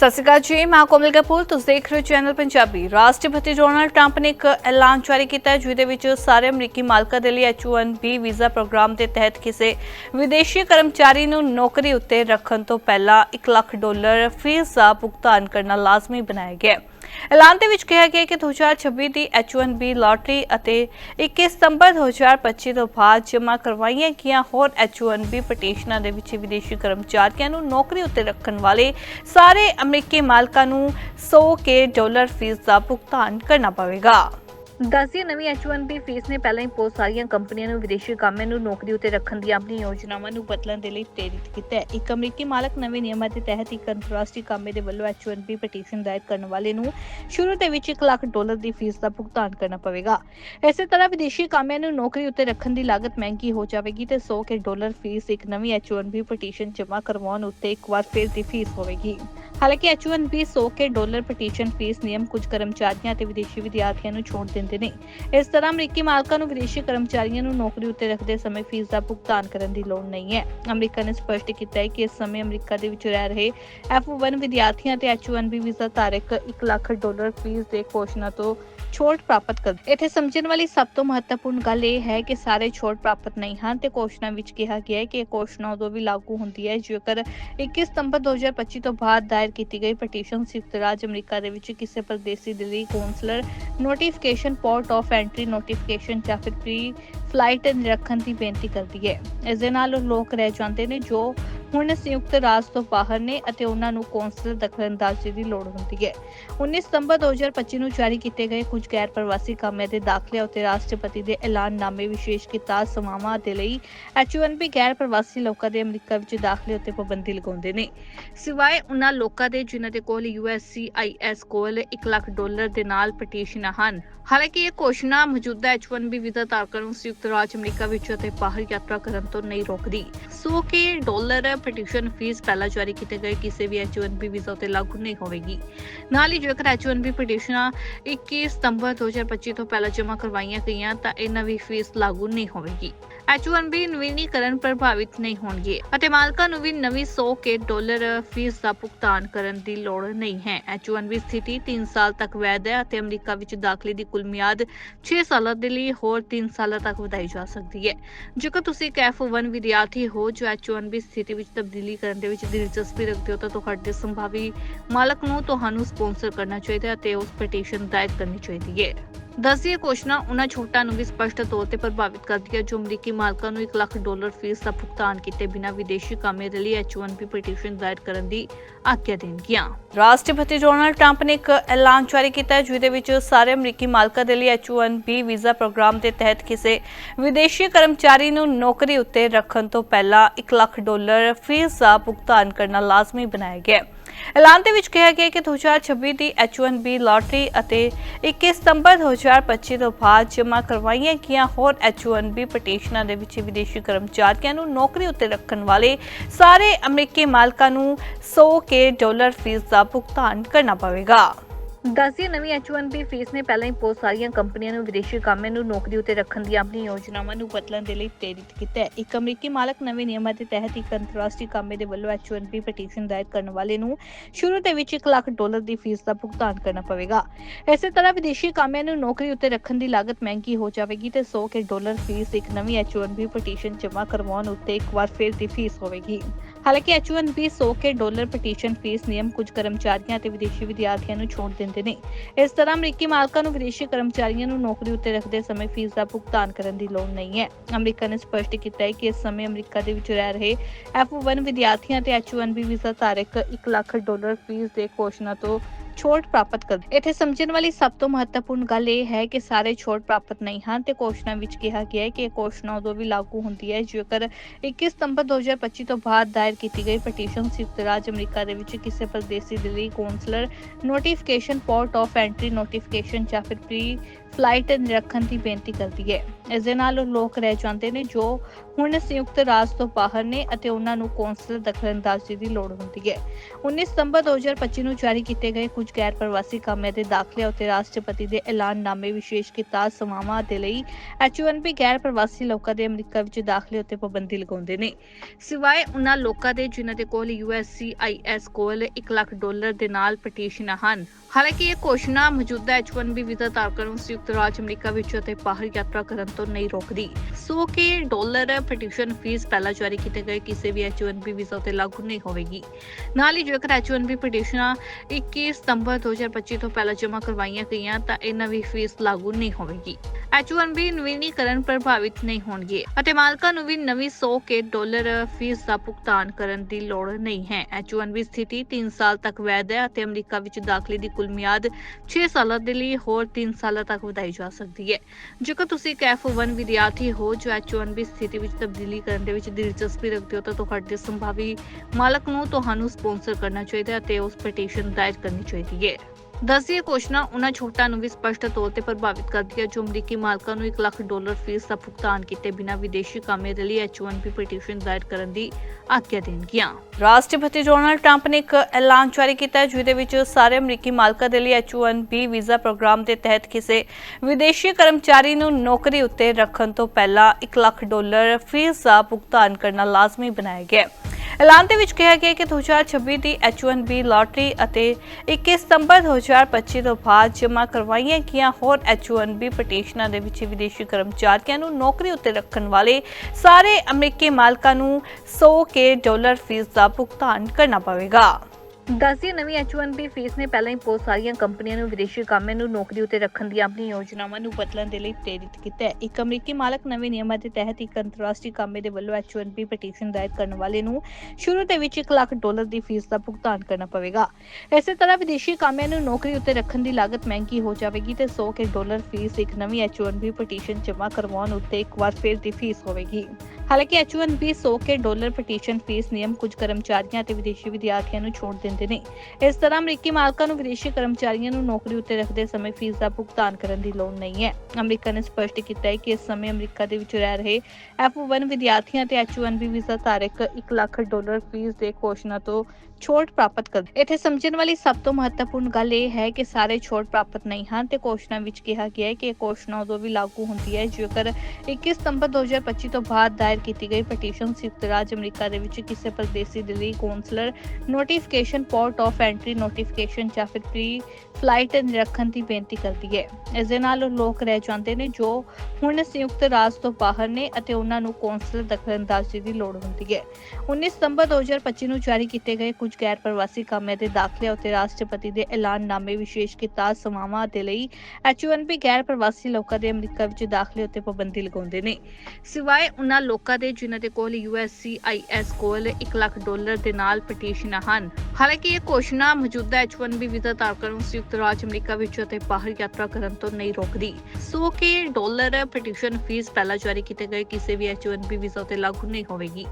ਸਤਿ ਸ਼੍ਰੀ ਅਕਾਲ ਜੀ, ਮੈਂ ਕੋਮਲ ਕਪੂਰ, ਤੁਸੀਂ ਦੇਖ ਰਹੇ ਹੋ ਚੈਨਲ ਪੰਜਾਬੀ। ਰਾਸ਼ਟਰਪਤੀ ਡੋਨਲਡ ਟਰੰਪ ਨੇ ਇੱਕ ਐਲਾਨ ਜਾਰੀ ਕੀਤਾ ਹੈ, ਜਿਹਦੇ ਵਿੱਚ ਸਾਰੇ ਅਮਰੀਕੀ ਮਾਲਕਾਂ ਦੇ ਲਈ H1B ਵੀਜ਼ਾ ਪ੍ਰੋਗਰਾਮ ਦੇ ਤਹਿਤ ਕਿਸੇ ਵਿਦੇਸ਼ੀ ਕਰਮਚਾਰੀ ਨੂੰ ਨੌਕਰੀ ਉੱਤੇ ਰੱਖਣ ਤੋਂ ਪਹਿਲਾਂ 1 ਲੱਖ ਡਾਲਰ ਫੀਸ ਦਾ ਭੁਗਤਾਨ ਕਰਨਾ ਲਾਜ਼ਮੀ ਬਣਾਇਆ ਗਿਆ ਹੈ। ਐਲਾਨ ਦੇ ਵਿੱਚ ਕਿਹਾ ਗਿਆ ਹੈ ਕਿ 2026 ਦੀ H1B ਲਾਟਰੀ ਅਤੇ 21 ਸਤੰਬਰ 2025 ਤੋਂ ਬਾਅਦ ਜਮ੍ਹਾਂ ਕਰਵਾਈਆਂ ਗਈਆਂ ਹੋਰ H1B ਪਟੀਸ਼ਨਾਂ ਦੇ ਵਿੱਚ ਵਿਦੇਸ਼ੀ ਕਰਮਚਾਰੀਆਂ ਨੂੰ ਨੌਕਰੀ ਉੱਤੇ ਰੱਖਣ ਵਾਲੇ ਸਾਰੇ ਅਮਰੀਕੀ ਮਾਲਕਾਂ ਨੂੰ 100 ਕੇ ਡਾਲਰ ਫੀਸ ਦਾ ਭੁਗਤਾਨ ਕਰਨਾ ਪਵੇਗਾ। ਦੱਸਦੀ ਨਵੀਂ H1B ਫੀਸ ਨੇ ਪਹਿਲਾਂ ਹੀ ਬਹੁਤ ਸਾਰੀਆਂ ਕੰਪਨੀਆਂ ਨੂੰ, ਵਿਦੇਸ਼ੀ ਕਾਮਿਆਂ ਨੂੰ ਨੌਕਰੀ ਉੱਤੇ ਰੱਖਣ ਦੀਆਂ ਆਪਣੀ ਯੋਜਨਾਵਾਂ ਨੂੰ ਬਦਲਣ ਦੇ ਲਈ ਪ੍ਰੇਰਿਤ ਕੀਤਾ ਹੈ। ਇੱਕ ਅਮਰੀਕੀ ਮਾਲਕ ਨਵੇਂ ਨਿਯਮਾਂ ਦੇ ਤਹਿਤ ਇੱਕ ਅੰਤਰਰਾਸ਼ਟਰੀ ਕਾਮੇ ਦੇ ਵੱਲੋਂ H1B ਪਟੀਸ਼ਨ ਦਾਇਰ ਕਰਨ ਵਾਲੇ ਨੂੰ ਸ਼ੁਰੂ ਦੇ ਵਿੱਚ 1 ਲੱਖ ਡਾਲਰ ਦੀ ਫੀਸ ਦਾ ਭੁਗਤਾਨ ਕਰਨਾ ਪਵੇਗਾ। ਇਸੇ ਤਰ੍ਹਾਂ ਵਿਦੇਸ਼ੀ ਕਾਮਿਆਂ ਨੂੰ ਨੌਕਰੀ ਉੱਤੇ ਰੱਖਣ ਦੀ ਲਾਗਤ ਮਹਿੰਗੀ ਹੋ ਜਾਵੇਗੀ ਤੇ 100 ਕੇ ਡਾਲਰ ਫੀਸ ਇੱਕ ਨਵੀਂ H1B ਪਟੀਸ਼ਨ ਜਮ੍ਹਾਂ ਕਰਵਾਉਣ ਉੱਤੇ ਇੱਕ ਵਾਰ ਫਿਰ ਦੀ ਫੀਸ ਹੋਵੇਗੀ। ਹਾਲਾਂਕਿ H1B 100 ਕੇ ਡਾਲਰ ਪਟੀਸ਼ਨ ਫੀਸ ਨਿਯਮ ਕੁਝ ਕਰਮਚਾਰੀਆਂ ਅਤੇ ਵਿਦੇਸ਼ੀ ਵਿਦਿਆਰਥੀਆਂ ਨੂੰ ਛੋਟ ਦਿੰਦੇ ਨੇ। ਇਸ ਤਰ੍ਹਾਂ ਅਮਰੀਕੀ ਮਾਲਕਾਂ ਨੂੰ ਵਿਦੇਸ਼ੀ ਕਰਮਚਾਰੀਆਂ ਨੂੰ ਨੌਕਰੀ ਉੱਤੇ ਰੱਖਦੇ ਸਮੇਂ ਫੀਸ ਦਾ ਭੁਗਤਾਨ ਕਰਨ ਦੀ ਲੋੜ ਨਹੀਂ ਹੈ। ਅਮਰੀਕਾ ਨੇ ਸਪਸ਼ਟ ਕੀਤਾ ਹੈ ਕਿ ਇਸ ਸਮੇਂ ਅਮਰੀਕਾ ਦੇ ਵਿੱਚ ਰਹਿ ਰਹੇ F1 ਵਿਦਿਆਰਥੀਆਂ ਤੇ H1B ਵੀਜ਼ਾ ਧਾਰਕ 1 ਲੱਖ ਡਾਲਰ ਫੀਸ ਦੇ ਘੋਸ਼ਣਾ ਤੋਂ ਛੋਟ ਪ੍ਰਾਪਤ ਕਰ ਇੱਥੇ ਸਮਝਣ ਵਾਲੀ ਸਭ ਤੋਂ ਮਹੱਤਵਪੂਰਨ ਗੱਲ ਇਹ ਹੈ ਕਿ ਸਾਰੇ ਛੋਟ ਪ੍ਰਾਪਤ ਨਹੀਂ ਹਨ ਤੇ ਘੋਸ਼ਣਾ ਵਿੱਚ ਕਿਹਾ ਗਿਆ ਹੈ ਕਿ ਇਹ ਘੋਸ਼ਣਾ ਉਦੋਂ ਵੀ ਲਾਗੂ ਹੁੰਦੀ ਹੈ ਜੇਕਰ 21 ਸਤੰਬਰ 2025 ਤੋਂ ਬਾਅਦ ਦਾਇਰ ਕੀਤੀ ਗਈ ਪਟੀਸ਼ਨ ਸੰਯੁਕਤ ਰਾਜ ਅਮਰੀਕਾ ਦੇ ਵਿੱਚ ਕਿਸੇ ਪ੍ਰਦੇਸੀ ਦੇ consular notification, port of entry notification ਜਾਂ ਫਿਰ ਪ੍ਰੀ ਫਲਾਈਟ ਨਿਰਖਣ ਦੀ ਬੇਨਤੀ ਕਰਦੀ ਹੈ। ਇਸ ਦੇ ਨਾਲ ਲੋਕ ਰਹਿ ਜਾਂਦੇ ਨੇ ਜੋ ਹੁਣ ਸੰਯੁਕਤ ਰਾਜ ਤੋਂ ਬਾਹਰ ਨੇ ਅਤੇ ਉਹਨਾਂ ਨੂੰ ਕੌਂਸਲਰ ਦਖਲਅੰਦਾਜ਼ੀ ਦੀ ਲੋੜ ਹੁੰਦੀ ਹੈ। 19 ਸਤੰਬਰ 2025 ਨੂੰ ਜਾਰੀ ਕੀਤੇ ਗਏ ਕੁਝ ਗੈਰ ਪ੍ਰਵਾਸੀ ਕਾਮਿਆਂ ਦੇ ਦਾਖਲੇ ਉੱਤੇ ਰਾਸ਼ਟਰਪਤੀ ਦੇ ਐਲਾਨਨਾਮੇ ਵਿਸ਼ੇਸ਼ ਕੀਤਾ ਸਮਾਵਾਂ ਦੇ ਲਈ H1B ਗੈਰ ਪ੍ਰਵਾਸੀ ਲੋਕਾਂ ਦੇ ਅਮਰੀਕਾ ਵਿੱਚ ਦਾਖਲੇ ਉੱਤੇ ਪਾਬੰਦੀ ਲਗਾਉਂਦੇ ਨੇ। ਸਿਵਾਏ ਉਹਨਾਂ ਲੋਕਾਂ ਦੇ ਜਿਨ੍ਹਾਂ ਦੇ ਕੋਲ USCIS ਕੋਲ 1 ਲੱਖ ਡਾਲਰ ਦੇ ਨਾਲ ਪਟੀਸ਼ਨਾਂ ਹਨ। ਹਾਲਾਂਕਿ ਇਹ ਘੋਸ਼ਣਾ ਮੌਜੂਦਾ H1B ਵੀਜ਼ਾ ਧਾਰਕਾਂ ਨੂੰ ਸੰਯੁਕਤ ਰਾਜ ਅਮਰੀਕਾ ਵਿੱਚ ਅਤੇ ਬਾਹਰ ਯਾਤਰਾ ਕਰਨ ਤੋਂ ਨਹੀਂ ਰੋਕਦੀ। ਸੋ ਕਿ ਡਾਲਰ ਪਟੀਸ਼ਨ ਫੀਸ ਪਹਿਲਾਂ ਜਾਰੀ ਕੀਤੇ ਗਏ, ਕਿਸੇ ਵੀ H1B ਵੀਜ਼ਾ ਉਤੇ ਲਾਗੂ ਨਹੀਂ ਹੋਵੇਗੀ। ਨਾਲ ਹੀ ਜੇਕਰ H1B ਪਟੀਸ਼ਨਾਂ 21 ਸਤੰਬਰ 2025 ਤੋਂ ਪਹਿਲਾਂ ਜਮ੍ਹਾਂ ਕਰਵਾਈਆਂ ਗਈਆਂ, ਤਾਂ ਇਹਨਾਂ ਨਵੀਂ ਫੀਸ ਲਾਗੂ ਨਹੀਂ ਹੋਵੇਗੀ। H1B ਨਵੀਨੀਕਰਨ ਪ੍ਰਭਾਵਿਤ ਨਹੀਂ ਹੋਣਗੇ ਅਤੇ ਮਾਲਕਾਂ ਨੂੰ ਵੀ ਨਵੀਂ 100 ਕੇ ਡਾਲਰ ਫੀਸ ਦਾ ਭੁਗਤਾਨ ਕਰਨ ਦੀ ਲੋੜ ਨਹੀਂ ਹੈ। H1B ਸਥਿਤੀ 3 ਸਾਲ ਤੱਕ ਵੈਧ ਹੈ ਅਤੇ ਅਮਰੀਕਾ ਵਿੱਚ ਦਾਖਲੇ ਦੀ ਕੁੱਲ ਮਿਆਦ 6 ਸਾਲਾਂ ਦੇ ਲਈ ਹੋਰ 3 ਸਾਲਾਂ ਤੱਕ ਵਧਾਈ ਜਾ ਸਕਦੀ ਹੈ। ਜੇਕਰ ਤੁਸੀਂ ਇੱਕ F1 ਵਿਦਿਆਰਥੀ ਹੋ ਜੋ H1B ਸਥਿਤੀ ਵਿੱਚ ਤਬਦੀਲੀ ਕਰਨ ਦੇ ਵਿੱਚ ਦਿਲਚਸਪੀ ਰੱਖਦੇ ਹੋ ਤਾਂ ਤੁਹਾਡੇ ਸੰਭਾਵੀ ਮਾਲਕ ਨੂੰ ਤੁਹਾਨੂੰ ਸਪਾਂਸਰ ਕਰਨਾ ਚਾਹੀਦਾ ਹੈ ਅਤੇ ਉਸ ਪਟੀਸ਼ਨ ਦਾਇਰ ਕਰਨੀ ਚਾਹੀਦੀ ਹੈ। ਦਸਦੀ ਘੋਸ਼ਣਾ ਉਹਨਾਂ ਛੋਟਾਂ ਨੂੰ ਵੀ ਸਪਸ਼ਟ ਤੌਰ ਤੇ ਪ੍ਰਭਾਵਿਤ ਕਰਦੀ ਹੈ। ਜੋ ਅਮਰੀਕੀ ਮਾਲਕਾਂ ਨੂੰ 1 ਲੱਖ ਡਾਲਰ ਫੀਸ ਦਾ ਭੁਗਤਾਨ ਕੀਤੇ ਬਿਨਾਂ ਵਿਦੇਸ਼ੀ ਕਾਮੇ ਦੇ ਲਈ H1B ਪਟੀਸ਼ਨ ਦਾਇਰ ਕਰਨ ਦੀ ਆਗਿਆ ਦੇਣਗੀਆਂ। ਰਾਸ਼ਟਰਪਤੀ ਡੋਨਲਡ ਟਰੰਪ ਨੇ ਇੱਕ ਐਲਾਨ ਜਾਰੀ ਕੀਤਾ ਹੈ, ਜਿਹਦੇ ਵਿੱਚ ਸਾਰੇ ਅਮਰੀਕੀ ਮਾਲਕਾਂ ਦੇ ਲਈ H1B ਵੀਜ਼ਾ ਪ੍ਰੋਗਰਾਮ ਦੇ ਤਹਿਤ ਕਿਸੇ ਵਿਦੇਸ਼ੀ ਕਰਮਚਾਰੀ ਨੂੰ ਨੌਕਰੀ ਉੱਤੇ ਰੱਖਣ ਤੋਂ ਪਹਿਲਾਂ 1 ਲੱਖ ਡਾਲਰ ਫੀਸ ਦਾ ਭੁਗਤਾਨ ਕਰਨਾ ਲਾਜ਼ਮੀ ਬਣਾਇਆ ਗਿਆ ਹੈ। ਐਲਾਨ ਦੇ ਵਿੱਚ ਕਿਹਾ ਗਿਆ ਹੈ ਕਿ 2026 ਦੀ H1B ਲਾਟਰੀ ਅਤੇ 21 ਸਤੰਬਰ 2025 ਤੋਂ ਬਾਅਦ ਜਮ੍ਹਾਂ ਕਰਵਾਈਆਂ ਗਈਆਂ ਹੋਰ H1B ਪਟੀਸ਼ਨਾਂ ਦੇ ਵਿੱਚ ਵਿਦੇਸ਼ੀ ਕਰਮਚਾਰੀਆਂ ਨੂੰ ਨੌਕਰੀ ਉੱਤੇ ਰੱਖਣ ਵਾਲੇ ਸਾਰੇ ਅਮਰੀਕੀ ਮਾਲਕਾਂ ਨੂੰ 100 ਕੇ ਡਾਲਰ ਫੀਸ ਦਾ ਭੁਗਤਾਨ ਕਰਨਾ ਪਵੇਗਾ। ਦੱਸਦੀ ਨਵੀਂ H1B ਫੀਸ ਨੇ ਪਹਿਲਾਂ ਹੀ ਬਹੁਤ ਸਾਰੀਆਂ ਕੰਪਨੀਆਂ ਨੂੰ, ਵਿਦੇਸ਼ੀ ਕਾਮਿਆਂ ਨੂੰ ਨੌਕਰੀ ਉੱਤੇ ਰੱਖਣ ਦੀਆਂ ਆਪਣੀ ਯੋਜਨਾਵਾਂ ਨੂੰ ਬਦਲਣ ਦੇ ਲਈ ਪ੍ਰੇਰਿਤ ਕੀਤਾ ਹੈ। ਇੱਕ ਅਮਰੀਕੀ ਮਾਲਕ ਨਵੇਂ ਨਿਯਮਾਂ ਦੇ ਤਹਿਤ ਇੱਕ ਅੰਤਰਰਾਸ਼ਟਰੀ ਕਾਮੇ ਦੇ ਵੱਲੋਂ H1B ਪਟੀਸ਼ਨ ਦਾਇਰ ਕਰਨ ਵਾਲੇ ਨੂੰ ਸ਼ੁਰੂ ਦੇ ਵਿੱਚ 1 ਲੱਖ ਡਾਲਰ ਦੀ ਫੀਸ ਦਾ ਭੁਗਤਾਨ ਕਰਨਾ ਪਵੇਗਾ। ਇਸੇ ਤਰ੍ਹਾਂ ਵਿਦੇਸ਼ੀ ਕਾਮਿਆਂ ਨੂੰ ਨੌਕਰੀ ਉੱਤੇ ਰੱਖਣ ਦੀ ਲਾਗਤ ਮਹਿੰਗੀ ਹੋ ਜਾਵੇਗੀ ਤੇ 100 ਕੇ ਡਾਲਰ ਫੀਸ ਇੱਕ ਨਵੀਂ H1B ਪਟੀਸ਼ਨ ਜਮ੍ਹਾਂ ਕਰਵਾਉਣ ਉੱਤੇ ਇੱਕ ਵਾਰ ਫਿਰ ਦੀ ਫੀਸ ਹੋਵੇਗੀ। ਹਾਲਾਂਕਿ H1B 100 ਕੇ ਡਾਲਰ ਪਟੀਸ਼ਨ ਫੀਸ ਨਿਯਮ ਕੁਝ ਕਰਮਚਾਰੀਆਂ ਅਤੇ ਵਿਦੇਸ਼ੀ ਵਿਦਿਆਰਥੀਆਂ ਨੂੰ ਛੋਟ ਦਿੰਦੇ ਨੇ। ਇਸ ਤਰ੍ਹਾਂ ਅਮਰੀਕੀ ਮਾਲਕਾਂ ਨੂੰ ਵਿਦੇਸ਼ੀ ਕਰਮਚਾਰੀਆਂ ਨੂੰ ਨੌਕਰੀ ਉੱਤੇ ਰੱਖਦੇ ਸਮੇਂ ਫੀਸ ਦਾ ਭੁਗਤਾਨ ਕਰਨ ਦੀ ਲੋੜ ਨਹੀਂ ਹੈ। ਅਮਰੀਕਾ ਨੇ ਸਪਸ਼ਟ ਕੀਤਾ ਹੈ ਕਿ ਇਸ ਸਮੇਂ ਅਮਰੀਕਾ ਦੇ ਵਿੱਚ ਰਹਿ ਰਹੇ F1 ਵਿਦਿਆਰਥੀਆਂ ਤੇ H1B ਵੀਜ਼ਾ ਧਾਰਕ 1 ਲੱਖ ਡਾਲਰ ਫੀਸ ਦੇ ਘੋਸ਼ਣਾ ਤੋਂ ਛੋਟ ਪ੍ਰਾਪਤ ਕਰ ਇੱਥੇ ਸਮਝਣ ਵਾਲੀ ਸਭ ਤੋਂ ਮਹੱਤਵਪੂਰਨ ਗੱਲ ਇਹ ਹੈ ਕਿ ਸਾਰੇ ਛੋਟ ਪ੍ਰਾਪਤ ਨਹੀਂ ਹਨ ਤੇ ਘੋਸ਼ਣਾ ਵਿੱਚ ਕਿਹਾ ਗਿਆ ਹੈ ਕਿ ਇਹ ਘੋਸ਼ਣਾ ਉਦੋਂ ਵੀ ਲਾਗੂ ਹੁੰਦੀ ਹੈ ਜੇਕਰ 21 ਸਤੰਬਰ 2025 ਤੋਂ ਬਾਅਦ ਦਾਇਰ ਕੀਤੀ ਗਈ ਪਟੀਸ਼ਨ ਸੰਯੁਕਤ ਰਾਜ ਅਮਰੀਕਾ ਦੇ ਵਿੱਚ ਕਿਸੇ ਪ੍ਰਦੇਸੀ ਦੇ ਲਈ notification, port of entry notification ਜਾਂ ਫਿਰ ਪ੍ਰੀ ਫਲਾਈਟ ਨਿਰਖਣ ਦੀ ਬੇਨਤੀ ਕਰਦੀ ਹੈ। ਇਸ ਦੇ ਨਾਲ ਉਹ ਲੋਕ ਰਹਿ ਜਾਂਦੇ ਨੇ ਜੋ ਹੁਣ ਸੰਯੁਕਤ ਰਾਜ ਤੋਂ ਬਾਹਰ ਨੇ ਅਤੇ ਉਹਨਾਂ ਨੂੰ ਕੌਂਸਲਰ ਦਖਲਅੰਦਾਜ਼ੀ ਦੀ ਲੋੜ ਹੁੰਦੀ ਹੈ। 19 ਸਤੰਬਰ 2025 ਨੂੰ ਜਾਰੀ ਕੀਤੇ ਗਏ ਕੁਝ ਗੈਰ ਪ੍ਰਵਾਸੀ ਕਾਮਿਆਂ ਦੇ ਦਾਖਲੇ ਉੱਤੇ ਰਾਸ਼ਟਰਪਤੀ ਦੇ ਐਲਾਨਨਾਮੇ ਵਿਸ਼ੇਸ਼ ਕੀਤਾ। ਸਮਾਵਾਂ ਦੇ ਲਈ H1B ਗੈਰ ਪ੍ਰਵਾਸੀ ਲੋਕਾਂ ਦੇ ਅਮਰੀਕਾ ਵਿੱਚ ਦਾਖਲੇ ਉੱਤੇ ਪਾਬੰਦੀ ਲਗਾਉਂਦੇ ਨੇ। ਸਿਵਾਏ ਉਹਨਾਂ ਲੋਕਾਂ ਦੇ ਜਿਨ੍ਹਾਂ ਦੇ ਕੋਲ USCIS ਕੋਲ 1 ਲੱਖ ਡਾਲਰ ਦੇ ਨਾਲ ਪਟੀਸ਼ਨ ਹਨ। ਹਾਲਾਂਕਿ ਇਹ ਘੋਸ਼ਣਾ ਮੌਜੂਦਾ H1B ਵੀਜ਼ਾ ਧਾਰਕਾਂ ਨੂੰ ਸੰਯੁਕਤ ਰਾਜ ਅਮਰੀਕਾ ਵਿੱਚ ਅਤੇ ਬਾਹਰ ਯਾਤਰਾ ਕਰਨ ਤੋਂ ਨਹੀਂ ਰੋਕਦੀ। ਸੋ ਕਿ ਡਾਲਰ ਪਟੀਸ਼ਨ ਫੀਸ ਪਹਿਲਾਂ ਜਾਰੀ ਕੀਤੇ ਗਏ, ਕਿਸੇ ਵੀ H1B ਵੀਜ਼ਾ ਉੱਤੇ ਲਾਗੂ ਨਹੀਂ ਹੋਵੇਗੀ। ਨਾਲ ਹੀ ਜੇਕਰ H1B ਪਟੀਸ਼ਨਾਂ 21 ਸਤੰਬਰ 2025 ਤੋਂ ਪਹਿਲਾਂ ਜਮ੍ਹਾਂ ਕਰਵਾਈਆਂ ਗਈਆਂ, ਤਾਂ ਇਹਨਾਂ ਵੀ ਫੀਸ ਲਾਗੂ ਨਹੀਂ ਹੋਵੇਗੀ। H1B ਨਵੀਨੀਕਰਨ ਪ੍ਰਭਾਵਿਤ ਨਹੀਂ ਹੋਣਗੇ ਅਤੇ ਮਾਲਕਾਂ ਨੂੰ ਵੀ ਨਵੀਂ 100 ਕੇ ਡਾਲਰ ਫੀਸ ਦਾ ਭੁਗਤਾਨ ਕਰਨ ਦੀ ਲੋੜ ਨਹੀਂ ਹੈ। H1B ਸਥਿਤੀ 3 ਸਾਲ ਤੱਕ ਵੈਧ ਹੈ ਅਤੇ ਅਮਰੀਕਾ ਵਿੱਚ ਦਾਖਲੇ ਦੀ ਕੁੱਲ ਮਿਆਦ 6 ਸਾਲਾਂ ਦੇ ਲਈ ਹੋਰ 3 ਸਾਲਾਂ ਤੱਕ ਵਧਾਈ ਜਾ ਸਕਦੀ ਹੈ। ਜੇਕਰ ਤੁਸੀਂ ਇੱਕ F1 ਵਿਦਿਆਰਥੀ ਹੋ ਜੋ H1B ਸਥਿਤੀ ਵਿੱਚ ਤਬਦੀਲੀ ਕਰਨ ਦੇ ਵਿੱਚ ਦਿਲਚਸਪੀ ਰੱਖਦੇ ਹੋ ਤਾਂ ਤੁਹਾਡੇ ਸੰਭਾਵੀ ਮਾਲਕ ਨੂੰ ਤੁਹਾਨੂੰ ਸਪਾਂਸਰ ਕਰਨਾ ਚਾਹੀਦਾ ਹੈ ਅਤੇ ਉਸ ਪਟੀਸ਼ਨ ਦਾਇਰ ਕਰਨੀ ਚਾਹੀਦੀ ਹੈ। ਦਸੀਏ ਘੋਸ਼ਣਾ ਉਹਨਾਂ ਛੋਟਾਂ ਨੂੰ ਵੀ ਸਪਸ਼ਟ ਤੌਰ ਤੇ ਪ੍ਰਭਾਵਿਤ ਕਰਦੀ ਹੈ, ਜੋ ਅਮਰੀਕੀ ਮਾਲਕਾਂ ਨੂੰ 1 ਲੱਖ ਡਾਲਰ ਫੀਸ ਦਾ ਭੁਗਤਾਨ ਕੀਤੇ ਬਿਨਾਂ ਵਿਦੇਸ਼ੀ ਕਾਮੇ ਦੇ ਲਈ H1B ਪਟੀਸ਼ਨ ਦਾਇਰ ਕਰਨ ਦੀ ਆਗਿਆ ਦੇਣਗੀਆਂ। ਰਾਸ਼ਟਰਪਤੀ ਡੋਨਲਡ ਟਰੰਪ ਨੇ ਇੱਕ ਐਲਾਨ ਜਾਰੀ ਕੀਤਾ ਜਿਹਦੇ ਵਿੱਚ ਸਾਰੇ ਅਮਰੀਕੀ ਮਾਲਕਾਂ ਦੇ ਲਈ H1B ਵੀਜ਼ਾ ਪ੍ਰੋਗਰਾਮ ਦੇ ਤਹਿਤ ਕਿਸੇ ਵਿਦੇਸ਼ੀ ਕਰਮਚਾਰੀ ਨੂੰ ਨੌਕਰੀ ਉੱਤੇ ਰੱਖਣ ਤੋਂ ਪਹਿਲਾਂ 1 ਲੱਖ ਡਾਲਰ ਫੀਸ ਦਾ ਭੁਗਤਾਨ ਕਰਨਾ ਲਾਜ਼ਮੀ ਬਣਾਇਆ ਗਿਆ ਹੈ। ਐਲਾਨ ਦੇ ਵਿੱਚ ਕਿਹਾ ਗਿਆ ਹੈ ਕਿ 2026 ਦੀ H1B ਲਾਟਰੀ ਅਤੇ 21 ਸਤੰਬਰ 2025 ਤੋਂ ਬਾਅਦ ਜਮ੍ਹਾਂ ਕਰਵਾਈਆਂ ਗਈਆਂ ਹੋਰ H1B ਪਟੀਸ਼ਨਾਂ ਦੇ ਵਿੱਚ ਵਿਦੇਸ਼ੀ ਕਰਮਚਾਰੀਆਂ ਨੂੰ ਨੌਕਰੀ ਉੱਤੇ ਰੱਖਣ ਵਾਲੇ ਸਾਰੇ ਅਮਰੀਕੀ ਮਾਲਕਾਂ ਨੂੰ 100 ਕੇ ਡਾਲਰ ਫੀਸ ਦਾ ਭੁਗਤਾਨ ਕਰਨਾ ਪਵੇਗਾ। ਦੱਸਦੀ ਨਵੀਂ H1B ਫੀਸ ਨੇ ਪਹਿਲਾਂ ਹੀ ਬਹੁਤ ਸਾਰੀਆਂ ਕੰਪਨੀਆਂ ਨੂੰ, ਵਿਦੇਸ਼ੀ ਕਾਮਿਆਂ ਨੂੰ ਨੌਕਰੀ ਉੱਤੇ ਰੱਖਣ ਦੀਆਂ ਆਪਣੀਆਂ ਯੋਜਨਾਵਾਂ ਨੂੰ ਬਦਲਣ ਦੇ ਲਈ ਪ੍ਰੇਰਿਤ ਕੀਤਾ ਹੈ। ਇੱਕ ਅਮਰੀਕੀ ਮਾਲਕ ਨਵੇਂ ਨਿਯਮਾਂ ਦੇ ਤਹਿਤ ਇੱਕ ਅੰਤਰਰਾਸ਼ਟਰੀ ਕਾਮੇ ਦੇ ਵੱਲੋਂ H1B ਪਟੀਸ਼ਨ ਦਾਇਰ ਕਰਨ ਵਾਲੇ ਨੂੰ ਸ਼ੁਰੂ ਦੇ ਵਿੱਚ 1 ਲੱਖ ਡਾਲਰ ਦੀ ਫੀਸ ਦਾ ਭੁਗਤਾਨ ਕਰਨਾ ਪਵੇਗਾ। ਇਸੇ ਤਰ੍ਹਾਂ ਵਿਦੇਸ਼ੀ ਕਾਮਿਆਂ ਨੂੰ ਨੌਕਰੀ ਉੱਤੇ ਰੱਖਣ ਦੀ ਲਾਗਤ ਮਹਿੰਗੀ ਹੋ ਜਾਵੇਗੀ ਤੇ 100 ਕੇ ਡਾਲਰ ਫੀਸ ਇੱਕ ਨਵੀਂ H1B ਪਟੀਸ਼ਨ ਜਮ੍ਹਾਂ ਕਰਵਾਉਣ ਉੱਤੇ ਇੱਕ ਵਾਰ ਫਿਰ ਦੀ ਫੀਸ ਹੋਵੇਗੀ। ਹਾਲਾਂਕਿ H1B 100 ਕੇ ਡਾਲਰ ਪਟੀਸ਼ਨ ਫੀਸ ਨਿਯਮ ਕੁਝ ਕਰਮਚਾਰੀਆਂ ਅਤੇ ਵਿਦੇਸ਼ੀ ਵਿਦਿਆਰਥੀਆਂ ਨੂੰ ਛੋਟ ਦਿੰਦੇ ਨੇ। ਇਸ ਤਰ੍ਹਾਂ ਅਮਰੀਕੀ ਮਾਲਕਾਂ ਨੂੰ ਵਿਦੇਸ਼ੀ ਕਰਮਚਾਰੀਆਂ ਨੂੰ ਨੌਕਰੀ ਉੱਤੇ ਰੱਖਦੇ ਸਮੇਂ ਫੀਸ ਦਾ ਭੁਗਤਾਨ ਕਰਨ ਦੀ ਲੋੜ ਨਹੀਂ ਹੈ। ਅਮਰੀਕਾ ਨੇ ਸਪਸ਼ਟ ਕੀਤਾ ਹੈ ਕਿ ਇਸ ਸਮੇਂ ਅਮਰੀਕਾ ਦੇ ਵਿੱਚ ਰਹਿ ਰਹੇ F1 ਵਿਦਿਆਰਥੀਆਂ ਤੇ H1B ਵੀਜ਼ਾ ਧਾਰਕ 1 ਲੱਖ ਡਾਲਰ ਫੀਸ ਦੇ ਘੋਸ਼ਣਾ ਤੋਂ ਛੋਟ ਪ੍ਰਾਪਤ ਕਰਦੇ ਇੱਥੇ ਸਮਝਣ ਵਾਲੀ ਸਭ ਤੋਂ ਮਹੱਤਵਪੂਰਨ ਗੱਲ ਇਹ ਹੈ ਕਿ ਸਾਰੇ ਛੋਟ ਪ੍ਰਾਪਤ ਨਹੀਂ ਹਨ ਤੇ ਘੋਸ਼ਣਾ ਵਿੱਚ ਕਿਹਾ ਗਿਆ ਹੈ ਕਿ ਇਹ ਘੋਸ਼ਣਾ ਉਦੋਂ ਵੀ ਲਾਗੂ ਹੁੰਦੀ ਹੈ ਜੇਕਰ 21 ਸਤੰਬਰ 2025 ਤੋਂ ਬਾਅਦ ਦਾਇਰ ਕੀਤੀ ਗਈ ਪਟੀਸ਼ਨ ਸੰਯੁਕਤ ਰਾਜ ਅਮਰੀਕਾ ਦੇ ਵਿੱਚ ਕਿਸੇ ਪਰਦੇਸੀ ਦੇ consular notification port of entry notification ਜਾਂ ਫਿਰ ਪ੍ਰੀ ਫਲਾਈਟ ਰੱਖਣ ਦੀ ਬੇਨਤੀ ਕਰਦੀ ਹੈ। ਇਸ ਦੇ ਨਾਲ ਉਹ ਲੋਕ ਰਹਿ ਜਾਂਦੇ ਨੇ ਜੋ ਹੁਣ ਸੰਯੁਕਤ ਰਾਜ ਤੋਂ ਬਾਹਰ ਨੇ ਅਤੇ ਉਹਨਾਂ ਨੂੰ ਕੌਂਸਲਰ ਦਖਲਅੰਦਾਜ਼ੀ ਦੀ ਲੋੜ ਹੁੰਦੀ ਹੈ। 19 ਸਤੰਬਰ 2025 ਨੂੰ ਜਾਰੀ ਕੀਤੇ ਗਏ ਕੁਝ ਗੈਰ ਪ੍ਰਵਾਸੀ ਕਾਮਿਆਂ ਦੇ ਦਾਖਲੇ ਉੱਤੇ ਰਾਸ਼ਟਰਪਤੀ ਦੇ ਐਲਾਨਨਾਮੇ ਵਿਸ਼ੇਸ਼ ਕੀਤਾ ਸਮਾਵਾਂ ਦੇ ਲਈ H1B ਗੈਰ ਪ੍ਰਵਾਸੀ ਲੋਕਾਂ ਦੇ ਅਮਰੀਕਾ ਵਿੱਚ ਦਾਖਲੇ ਉੱਤੇ ਪਾਬੰਦੀ ਲਗਾਉਂਦੇ ਨੇ। ਸਿਵਾਏ ਉਹਨਾਂ ਲੋਕਾਂ ਦੇ ਜਿਨ੍ਹਾਂ ਦੇ ਕੋਲ USCIS ਕੋਲ 1 ਲੱਖ ਡਾਲਰ ਦੇ ਨਾਲ ਪਟੀਸ਼ਨਾਂ ਹਨ। ਹਾਲਾਂਕਿ ਇਹ ਘੋਸ਼ਣਾ ਮੌਜੂਦਾ H1B ਵੀਜ਼ਾ ਧਾਰਕਾਂ ਨੂੰ ਸੰਯੁਕਤ ਰਾਜ ਅਮਰੀਕਾ ਵਿੱਚ ਅਤੇ ਬਾਹਰ ਯਾਤਰਾ ਕਰਨ ਤੋਂ ਨਹੀਂ ਰੋਕਦੀ। ਸੋ ਕੇ ਡਾਲਰ ਪਟੀਸ਼ਨ ਫੀਸ ਪਹਿਲਾਂ ਜਾਰੀ ਕੀਤੇ ਗਏ ਕਿਸੇ ਵੀ H1B ਵੀਜ਼ਾ ਉਤੇ ਲਾਗੂ ਨਹੀਂ ਹੋਵੇਗੀ।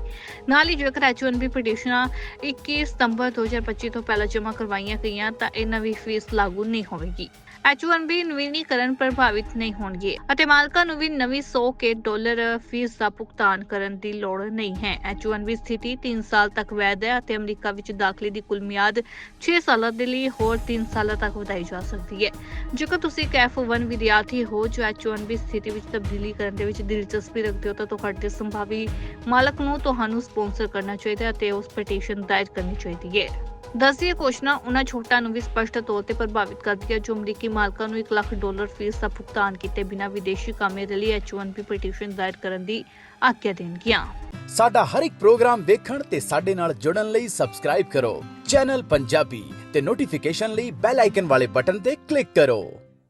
ਨਾਲ ਹੀ ਜੇਕਰ H1B ਪਟੀਸ਼ਨਾਂ 21 ਸਤੰਬਰ 2025 ਤੋਂ ਪਹਿਲਾਂ ਜਮ੍ਹਾਂ ਕਰਵਾਈਆਂ ਗਈਆਂ ਤਾਂ ਇਹ ਵੀ ਫੀਸ ਲਾਗੂ ਨਹੀਂ ਹੋਵੇਗੀ। H1B ਨਵੀਨੀਕਰਨ ਪ੍ਰਭਾਵਿਤ ਨਹੀਂ ਹੋਣਗੇ ਅਤੇ ਮਾਲਕਾਂ ਨੂੰ ਵੀ ਨਵੀਂ 100 ਕੇ ਡਾਲਰ ਫੀਸ ਦਾ ਭੁਗਤਾਨ ਕਰਨ ਦੀ ਲੋੜ ਨਹੀਂ ਹੈ। H1B ਸਥਿਤੀ 3 ਸਾਲ ਤੱਕ ਵੈਧ ਹੈ ਅਤੇ ਅਮਰੀਕਾ ਵਿੱਚ ਦਾਖਲੇ ਦੀ ਕੁੱਲ ਮਿਆਦ 6 ਸਾਲਾਂ ਦੇ ਲਈ ਹੋਰ 3 ਸਾਲਾਂ ਤੱਕ ਵਧਾਈ ਜਾ ਸਕਦੀ ਹੈ। ਜੇਕਰ ਤੁਸੀਂ ਇੱਕ F1 ਵਿਦਿਆਰਥੀ ਹੋ ਜੋ H1B ਸਥਿਤੀ ਵਿੱਚ ਤਬਦੀਲੀ ਕਰਨ ਦੇ ਵਿੱਚ ਦਿਲਚਸਪੀ ਰੱਖਦੇ ਹੋ ਤਾਂ ਤੁਹਾਡੇ ਸੰਭਾਵੀ ਮਾਲਕ ਨੂੰ ਤੁਹਾਨੂੰ ਸਪਾਂਸਰ ਕਰਨਾ ਚਾਹੀਦਾ ਹੈ ਅਤੇ ਉਸ ਪਟੀਸ਼ਨ ਦਾਇਰ ਕਰਨੀ ਚਾਹੀਦੀ ਹੈ। ਦਸੀਏ ਘੋਸ਼ਣਾ, ਉਹਨਾਂ ਛੋਟਾਂ ਨੂੰ ਵੀ ਸਪਸ਼ਟ ਤੌਰ ਤੇ ਪ੍ਰਭਾਵਿਤ ਕਰਦੀ ਹੈ ਜੋ ਅਮਰੀਕੀ ਮਾਲਕਾਂ ਨੂੰ 1 ਲੱਖ ਡਾਲਰ ਫੀਸ ਦਾ ਭੁਗਤਾਨ ਕੀਤੇ ਬਿਨਾਂ ਵਿਦੇਸ਼ੀ ਕਾਮੇ ਦੇ ਲਈ H1B ਪਟੀਸ਼ਨ ਦਾਇਰ ਕਰਨ ਦੀ ਆਗਿਆ ਦੇਣਗੀਆਂ। ਸਾਡਾ ਹਰ ਇੱਕ ਪ੍ਰੋਗਰਾਮ ਦੇਖਣ ਤੇ ਸਾਡੇ ਨਾਲ ਜੁੜਨ ਲਈ ਸਬਸਕ੍ਰਾਈਬ ਕਰੋ। ਚੈਨਲ ਪੰਜਾਬੀ ਤੇ ਨੋਟੀਫਿਕੇਸ਼ਨ ਲਈ ਬੈਲ ਆਈਕਨ ਵਾਲੇ ਬਟਨ ਤੇ ਕਲਿੱਕ ਕਰੋ।